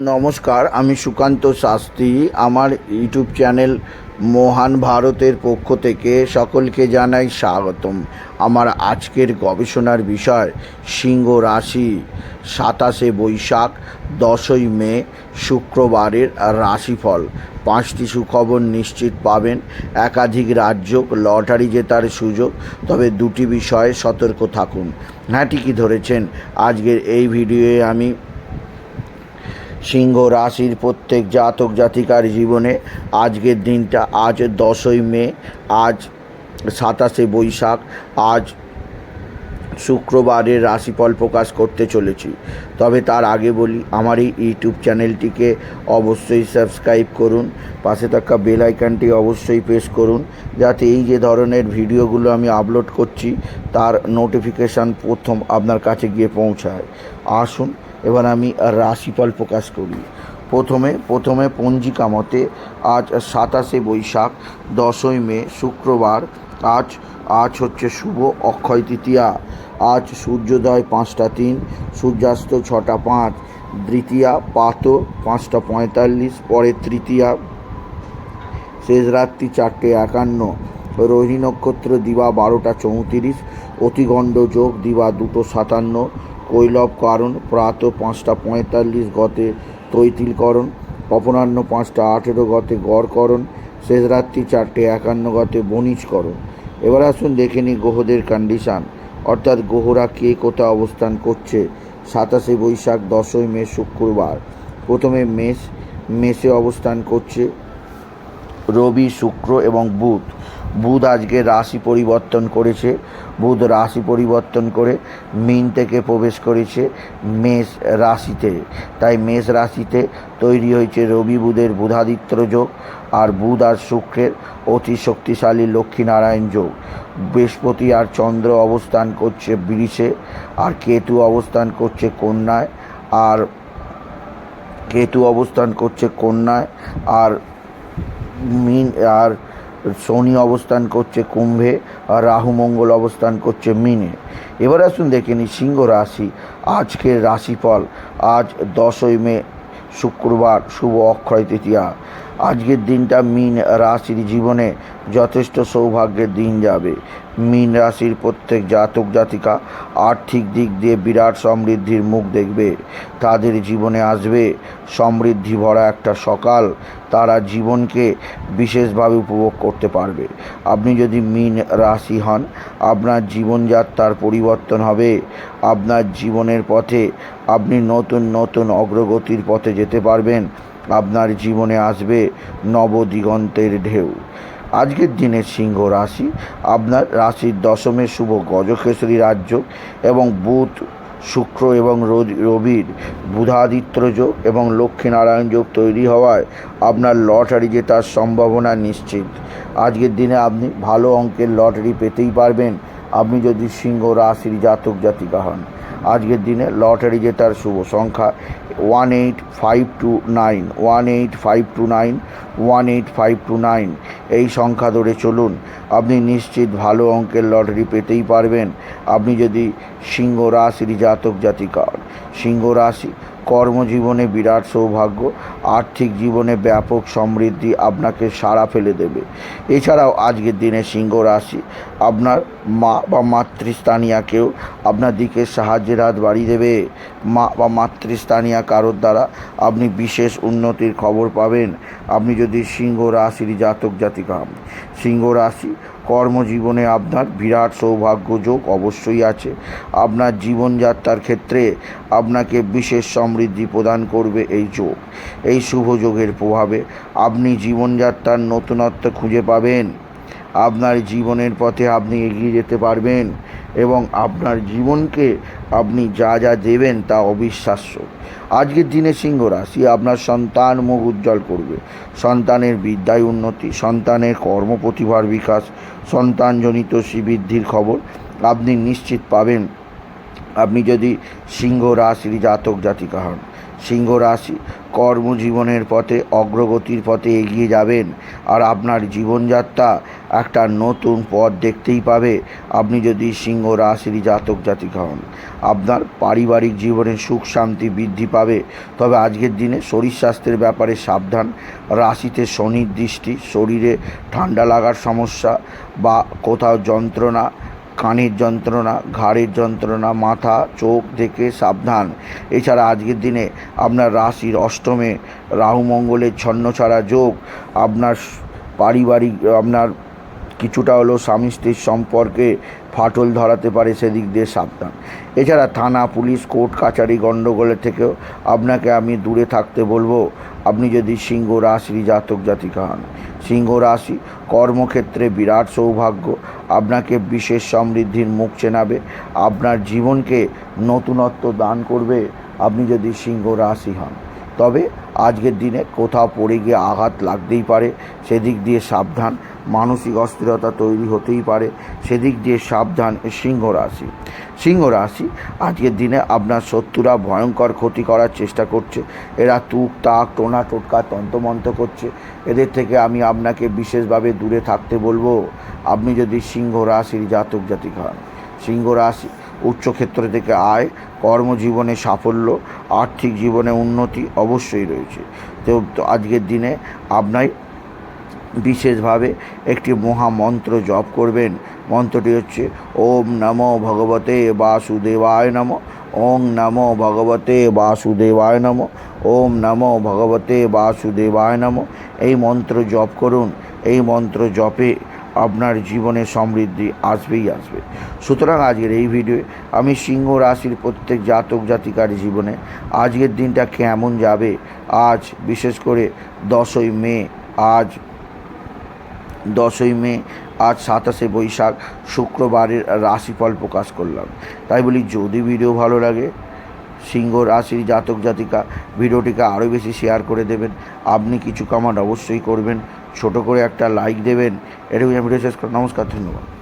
নমস্কার, আমি সুকান্ত শাস্ত্রী। আমার ইউটিউব চ্যানেল মহান ভারতের পক্ষ থেকে সকলকে জানাই স্বাগতম। আমার আজকের গবেষণার বিষয়, সিংহ রাশি, সাতাশে বৈশাখ, দশই মে, শুক্রবারের রাশিফল। পাঁচটি সুখবর নিশ্চিত পাবেন। একাধিক রাজ্য লটারি জেতার সুযোগ, তবে দুটি বিষয়ে সতর্ক থাকুন। হ্যাঁ ঠিকই ধরেছেন। আজকের এই ভিডিওয়ে আমি সিংহ রাশির প্রত্যেক জাতক জাতিকার জীবনে আজকের দিনটা আজ দশই মে, আজ সাতাশে বৈশাখ, আজ শুক্রবারের রাশিফল প্রকাশ করতে চলেছি। তবে তার আগে বলি, আমার এই ইউটিউব চ্যানেলটিকে অবশ্যই সাবস্ক্রাইব করুন, পাশে থাকা বেল আইকনটি অবশ্যই প্রেস করুন, যাতে এই যে ধরনের ভিডিওগুলো আমি আপলোড করছি, তার নোটিফিকেশান প্রথম আপনার কাছে গিয়ে পৌঁছায়। আসুন এবার আমি রাশিফল প্রকাশ করি। প্রথমে প্রথমে পঞ্জিকা মতে আজ সাতাশে বৈশাখ, দশই মে, শুক্রবার, আজ আজ হচ্ছে শুভ অক্ষয় তৃতীয়া, আজ সূর্যোদয় পাঁচটা তিন, সূর্যাস্ত ছটা পাঁচ, দ্বিতীয়া পাত পাঁচটা পঁয়তাল্লিশ, পরে তৃতীয়া, শেষ রাত্রি চারটে একান্ন রোহিণী নক্ষত্র দিবা বারোটা চৌত্রিশ, অতিগণ্ড যোগ দিবা দুটো সাতান্ন কৈলব কারণ, প্রাত পাঁচটা পঁয়তাল্লিশ গতে তৈতিলকরণ, অপরাহ্ন পাঁচটা আঠেরো গতে গড়করণ, শেষ রাত্রি চারটে একান্ন গতে বণিজকরণ। এবার আসুন দেখে নিই গ্রহদের কন্ডিশান অর্থাৎ গ্রহরা কে কোথায় অবস্থান করছে? সাতাশে বৈশাখ, দশই মে, শুক্রবার। প্রথমে মেষ, মেষে অবস্থান করছে রবি, শুক্র এবং বুধ। বুধ আজকে রাশি পরিবর্তন করেছে। বুধ রাশি পরিবর্তন করে মিন থেকে প্রবেশ করেছে মেষ রাশিতে। তাই মেষ রাশিতে তৈরি হয়েছে রবি বুধের বুধাদিত্য যোগ আর বুধ আর শুক্রের অতি শক্তিশালী লক্ষ্মীনারায়ণ যোগ। বৃহস্পতি আর চন্দ্র অবস্থান করছে বৃষে আর কেতু অবস্থান করছে কন্যায় আর কেতু অবস্থান করছে কন্যায় আর মিন আর শনি অবস্থান করছে কুম্ভে আর রাহু মঙ্গল অবস্থান করছে মিনে। এবার আসুন দেখে নিই সিংহ রাশি। আজকের রাশিফল আজ দশই মে, শুক্রবার, শুভ অক্ষয় তৃতীয়া। আজকের দিনটা মিন রাশির জীবনে যথেষ্ট সৌভাগ্যের দিন যাবে। মিন রাশির প্রত্যেক জাতক, জাতিকা আর্থিক দিক দিয়ে বিরাট সমৃদ্ধির মুখ দেখবে। তাদের জীবনে আসবে সমৃদ্ধি ভরা একটা সকাল। তারা জীবনকে বিশেষভাবে উপভোগ করতে পারবে। আপনি যদি মিন রাশি হন, আপনার জীবনযাত্রার পরিবর্তন হবে। আপনার জীবনের পথে আপনি নতুন নতুন অগ্রগতির পথে যেতে পারবেন। আপনার জীবনে আসবে নবদিগন্তের ঢেউ। আজকের দিনে সিংহ রাশি, আপনার রাশির দশমে শুভ গজকেশরী রাজ্য এবং বুধ, শুক্র এবং রবি- রবির বুধাদিত্য যোগ এবং লক্ষ্মীনারায়ণ যোগ তৈরি হওয়ায় আপনার লটারি জেতার সম্ভাবনা নিশ্চিত। আজকের দিনে আপনি ভালো অঙ্কের লটারি পেতেই পারবেন। আপনি যদি সিংহ রাশির জাতক জাতিকা হন, আজকের দিনে লটারি জেতার শুভ সংখ্যা one eight five two nine one eight five two nine one eight five two nine এই সংখ্যা ধরে চলুন আপনি নিশ্চিত ভালো অঙ্কের লটারি পেতেই পারবেন আপনি যদি সিংহ রাশির জাতক জাতিকার। সিংহ রাশি কর্মজীবনে বিরাট সৌভাগ্য, আর্থিক জীবনে ব্যাপক সমৃদ্ধি আপনাকে সাড়া ফেলে দেবে। এছাড়াও আজকের দিনে সিংহ রাশি, আপনার মা বা মাতৃস্থানীয়াকেও আপনার দিকে সাহায্যের হাত বাড়িয়ে দেবে। মা বা মাতৃস্থানীয়া কারোর দ্বারা আপনি বিশেষ উন্নতির খবর পাবেন। আপনি যদি সিংহ রাশির জাতক জাতিকা সিংহ রাশি কর্মজীবনে আপনার বিরাট সৌভাগ্য যোগ অবশ্যই আছে। আপনার জীবনযাত্রার ক্ষেত্রে আপনাকে বিশেষ সমৃদ্ধি প্রদান করবে এই যোগ। এই শুভ যোগের প্রভাবে আপনি জীবনযাত্রার নতুনত্ব খুঁজে পাবেন। আপনার জীবনের পথে আপনি এগিয়ে যেতে পারবেন। এবং আপনার জীবনকে আপনি যা যা দেবেন তা অবিশ্বাস্য। আজকের দিনে সিংহ রাশি আপনার সন্তান মুখ উজ্জ্বল করবে। সন্তানের বিদ্যায় উন্নতি, সন্তানের কর্ম প্রতিভার বিকাশ, সন্তানজনিত শ্রীবৃদ্ধির খবর আপনি নিশ্চিত পাবেন। আপনি যদি সিংহ রাশির জাতক জাতিকা হন সিংহ রাশি কর্মজীবনের পথে, অগ্রগতির পথে এগিয়ে যাবেন। আর আপনার জীবনযাত্রা একটা নতুন পথ দেখতেই পাবে। আপনি যদি সিংহ রাশির জাতক, জাতিক হন, আপনার পারিবারিক জীবনে সুখ শান্তি বৃদ্ধি পাবে। তবে আজকের দিনে শরীর স্বাস্থ্যের ব্যাপারে সাবধান। রাশিতে শনির দৃষ্টি, শরীরে ঠান্ডা লাগার সমস্যা বা কোথাও যন্ত্রণা কানের যন্ত্রণা, ঘাড়ের যন্ত্রণা, মাথা, চোখ থেকে সাবধান। এছাড়া আজকের দিনে আপনার রাশির অষ্টমে রাহুমঙ্গলের ছন্নছাড়া যোগ, আপনার পারিবারিক, আপনার কিছুটা হলেও স্বামী স্ত্রীর সম্পর্কে ফাটল ধরাতে পারে সেদিক দিয়ে সাবধান। এছাড়া থানা, পুলিশ, কোর্ট, কাচারি, গণ্ডগোলের থেকেও আপনাকে আমি দূরে থাকতে বলব। আপনি যদি সিংহ রাশি জাতক জাতিকা হন, সিংহ রাশি কর্মক্ষেত্রে বিরাট সৌভাগ্য, আপনাকে বিশেষ সমৃদ্ধির মুখ চেনাবে, আপনার জীবনকে নতুনত্ব দান করবে। আপনি যদি সিংহ রাশি হন তবে আজকের দিনে কোথাও পড়ে গিয়ে আঘাত লাগতেই পারে। সেদিক দিয়ে সাবধান, মানসিক অস্থিরতা তৈরি হতেই পারে। সেদিক দিয়ে সাবধান, সিংহ রাশি। সিংহ রাশি আজকের দিনে আপনার শত্রুরা ভয়ঙ্কর ক্ষতি করার চেষ্টা করছে। এরা তুক, তাক, টোনা, টোটকা তন্তমন্ত করছে। এদের থেকে আমি আপনাকে বিশেষভাবে দূরে থাকতে বলব। আপনি যদি সিংহ রাশির জাতক জাতিক হন, সিংহ রাশি উচ্চক্ষেত্র থেকে আয়, কর্মজীবনে সাফল্য, আর্থিক জীবনে উন্নতি অবশ্যই রয়েছে। তো আজকের দিনে আপনার বিশেষভাবে একটি মহামন্ত্র জপ করবেন। মন্ত্রটি হচ্ছে, ওম নমো ভগবতে বাসুদেবায় নম ওম নমো ভগবতে বাসুদেবায় নম, ওম নমো ভগবতে বাসুদেবায় নম। এই মন্ত্র জপ করুন। এই মন্ত্র জপে আপনার জীবনে সমৃদ্ধি আসবেই আসবে। সুতরাং আজকের এই ভিডিওয়ে আমি সিংহ রাশির প্রত্যেক জাতক জাতিকার জীবনে আজকের দিনটা কেমন যাবে, আজ বিশেষ করে দশই মে, আজ দশই মে, আজ সাতাশে বৈশাখ, শুক্রবারের রাশিফল প্রকাশ করলাম। তাই বলি, যদি ভিডিও ভালো লাগে, সিংহ রাশির জাতক জাতিকা ভিডিওটিকে আরও বেশি শেয়ার করে দেবেন। আপনি কিছু কমেন্ট অবশ্যই করবেন। ছোট করে একটা লাইক দেবেন এটুকু ভিডিও শেষ করে। নমস্কার ধন্যবাদ।